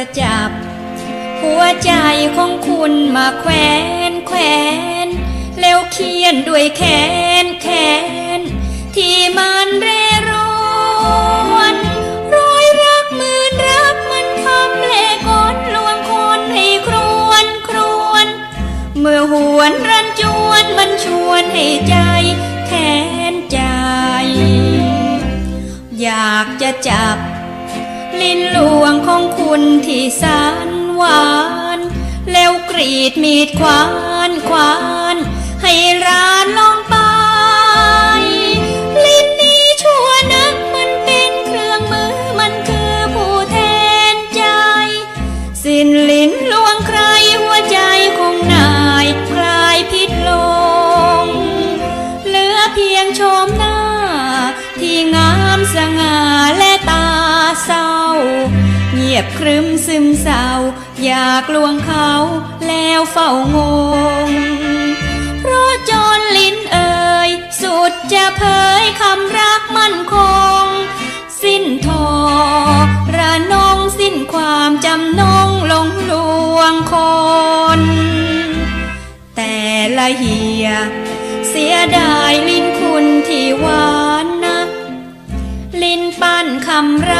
จะจับ หัวใจของคุณมาแขวนแขวนแล้วเขียนด้วยแขนแขน ที่มันเร่ร่อนรอยรักหมื่นรักมันทำเล่กลลวงคนให้ครวนครวน เมื่อหวนรันจวนมันชวนให้ใจแขนใจ อยากจะจับ ลิ้นหลวงของคุณที่แสนหวาน แล้วกรีดมีดควานควาน ให้ร้านลองไป ลิ้นนี้ชั่วนักมันเป็นเครื่องมือมันคือผู้แทนใจ สิ้นลิ้นลวงใครหัวใจคงนายคลายพิษลง เหลือเพียงชมหน้าที่งามสง่าและ บครึมซึมเศร้า อยากลวงเขาแล้วเฝ้างง เพราะจนลิ้นเอ่ย สุดจะเผยคำรักมั่นคง สิ้นทอระนองสิ้นความจำนงลงลวงคน แต่ละเหีย เสียดายลิ้นคุณที่หวานนักลิ้นปั้นคำรัก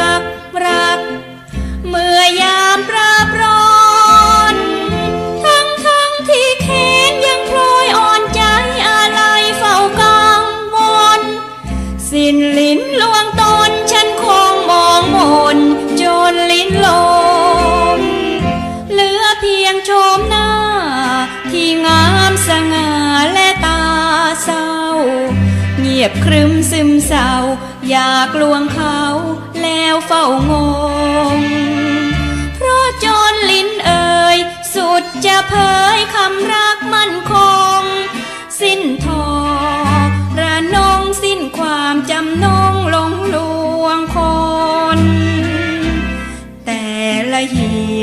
ลวงตนฉันคงมองมนจนลิ้นลม เหลือเพียงโฉมหน้า ที่งามสง่าและตาเศร้า เงียบครึมซึมเศร้า อยากลวงเขาแล้วเฝ้างง เพราะจนลิ้นเอ่ยสุดจะเผยคำรั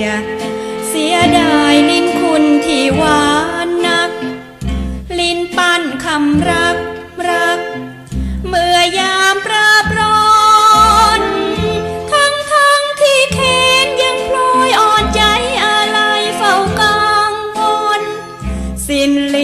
ย เสียดายลิ้นคุณที่หวานนัก ลิ้นปั้นคำรักรัก เมื่อยามปราบรอนทั้งทั้งที่เค้นยังพลอยอ่อนใจอะไรเฝ้ากังวลสิ้นเล